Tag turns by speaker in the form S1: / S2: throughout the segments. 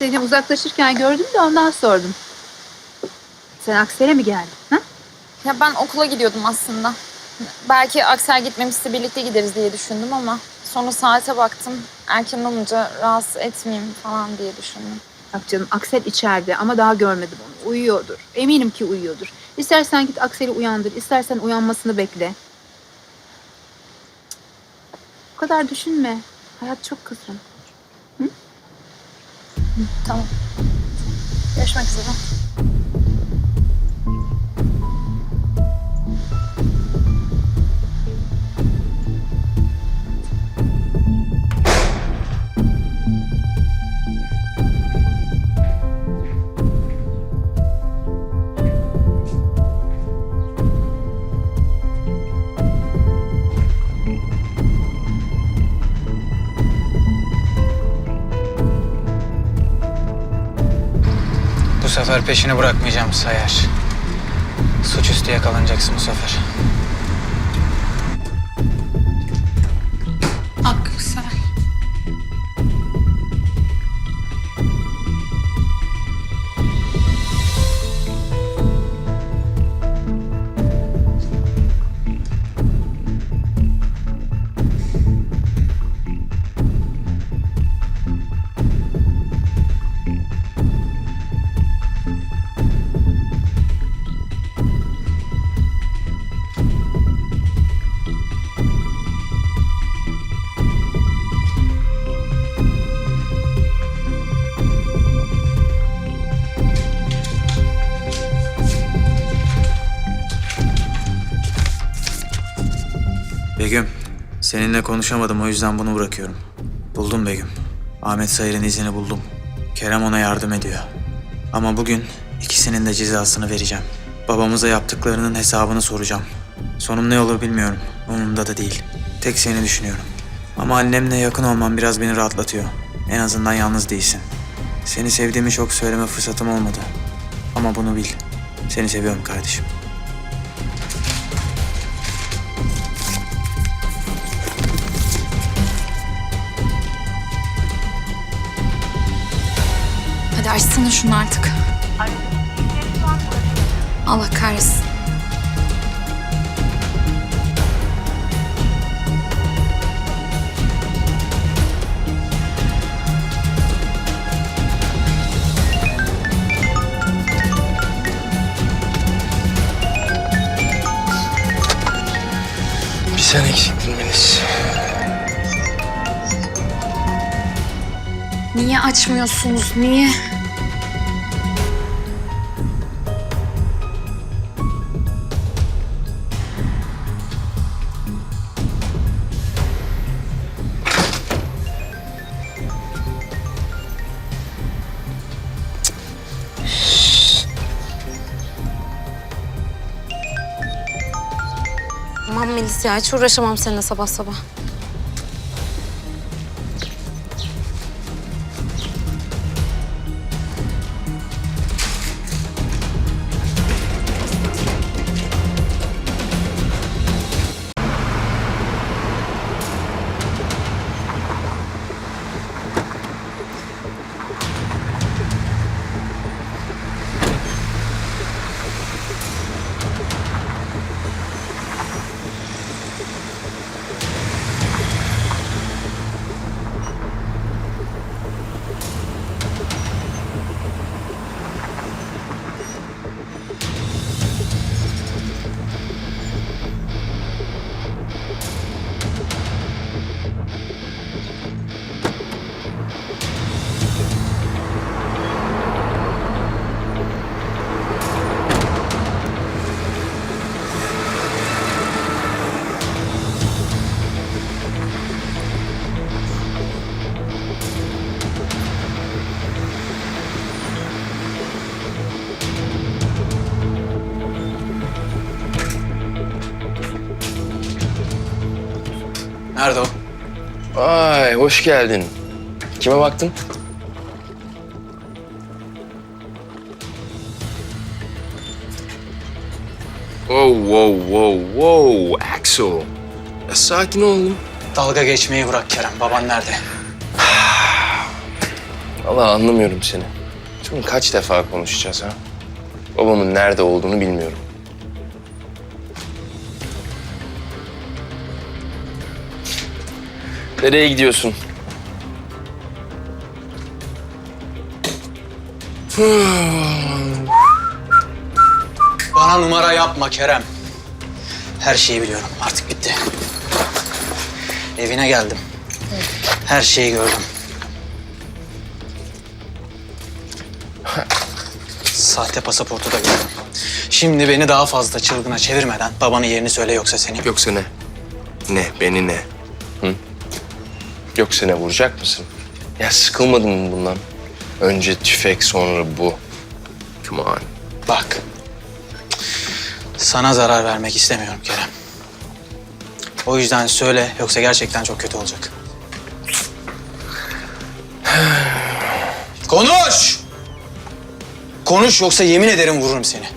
S1: Seni uzaklaşırken gördüm de ondan sordum. Sen Aksel'e mi geldin? Ha?
S2: Ya ben okula gidiyordum aslında. Belki Aksel gitmemişse birlikte gideriz diye düşündüm ama sonra saate baktım. Erken olunca rahatsız etmeyeyim falan diye düşündüm.
S1: Bak canım Aksel içeride ama daha görmedim onu. Uyuyordur. Eminim ki uyuyordur. İstersen git Aksel'i uyandır. istersen uyanmasını bekle. Bu kadar düşünme. Hayat çok kısa.
S2: Tamam. Görüşmek üzere.
S3: Sefer peşini bırakmayacağım Sayar. Suçüstü yakalanacaksın bu sefer.
S4: Aksel.
S3: Seninle konuşamadım o yüzden bunu bırakıyorum. Buldum Begüm. Ahmet Sayır'ın izini buldum. Kerem ona yardım ediyor. Ama bugün ikisinin de cezasını vereceğim. Babamıza yaptıklarının hesabını soracağım. Sonum ne olur bilmiyorum. Umurumda da değil. Tek seni düşünüyorum. Ama annemle yakın olman biraz beni rahatlatıyor. En azından yalnız değilsin. Seni sevdiğimi çok söyleme fırsatım olmadı. Ama bunu bil. Seni seviyorum kardeşim.
S2: Hadi açsana şunu artık. Allah kahretsin.
S5: Bir sen eksiktin Melis.
S2: Niye açmıyorsunuz? Niye?
S6: Aman Melis ya hiç uğraşamam seninle sabah sabah.
S3: Nerede o?
S5: Vay hoş geldin. Kime baktın? Wow wow wow wow Axel. Ya sakin ol oğlum.
S3: Dalga geçmeyi bırak Kerem. Baban nerede?
S5: Allah anlamıyorum seni. Şimdi kaç defa konuşacağız ha? Babamın nerede olduğunu bilmiyorum. Nereye gidiyorsun?
S3: Bana numara yapma Kerem. Her şeyi biliyorum. Artık bitti. Evine geldim. Her şeyi gördüm. Sahte pasaportu da gördüm. Şimdi beni daha fazla çılgına çevirmeden babanın yerini söyle yoksa seni...
S5: Yoksa ne? Ne? Beni ne? Hı? Yoksa ne? Vuracak mısın? Ya sıkılmadın mı bundan? Önce tüfek sonra bu. Come on.
S3: Bak. Sana zarar vermek istemiyorum Kerem. O yüzden söyle yoksa gerçekten çok kötü olacak. Konuş! Konuş yoksa yemin ederim vururum seni.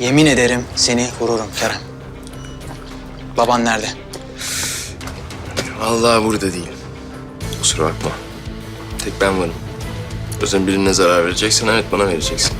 S3: Yemin ederim seni vururum Kerem. Baban nerede?
S5: Vallahi burada değil. Kusura bakma. Tek ben varım. Özen birine zarar vereceksen evet bana vereceksin.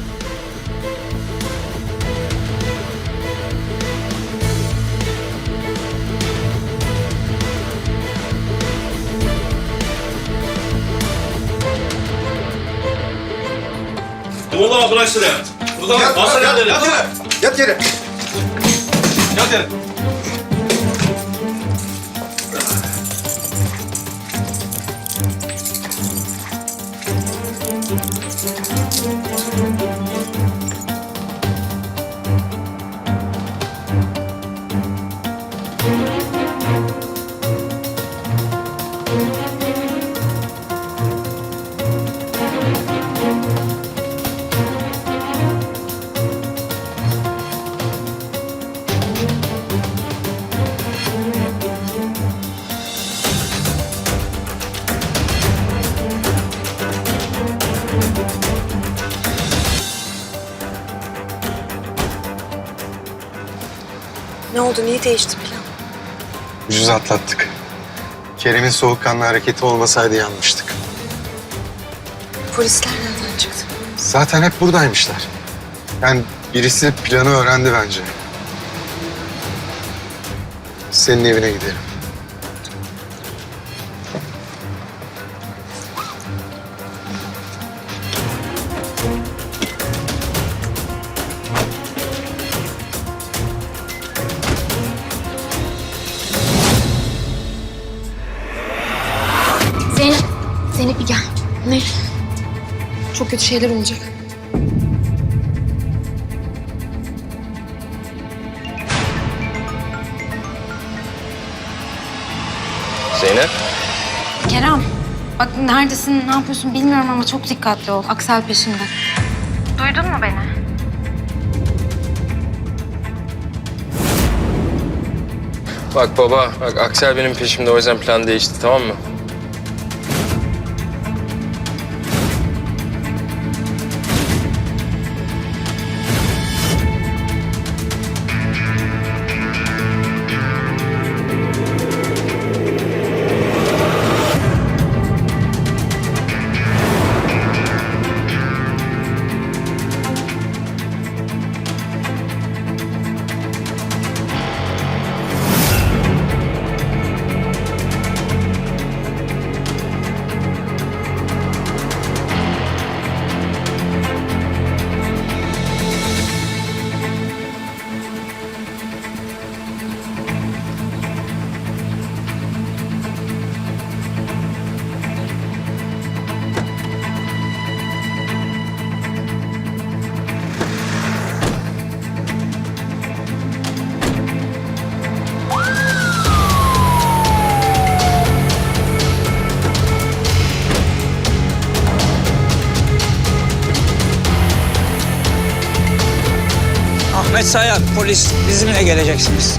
S4: Muğla bırak şuraya. Buradan masa
S7: yat,
S4: gönderin.
S7: yat yere. Yat yere.
S4: Yat yere.
S6: Ne oldu? Niye değişti plan?
S7: Ucuz atlattık. Kerem'in soğukkanlı hareketi olmasaydı yanmıştık.
S6: Polisler nereden çıktı?
S7: Zaten hep buradaymışlar. Yani birisi planı öğrendi bence. Senin evine gidelim.
S6: Ne? Çok kötü şeyler olacak.
S5: Zeynep.
S6: Kerem. Bak neredesin, ne yapıyorsun bilmiyorum ama çok dikkatli ol. Aksel peşinde. Duydun mu beni?
S5: Bak baba, bak Aksel benim peşimde o yüzden plan değişti tamam mı?
S3: Sayar, polis. Bizimle geleceksiniz.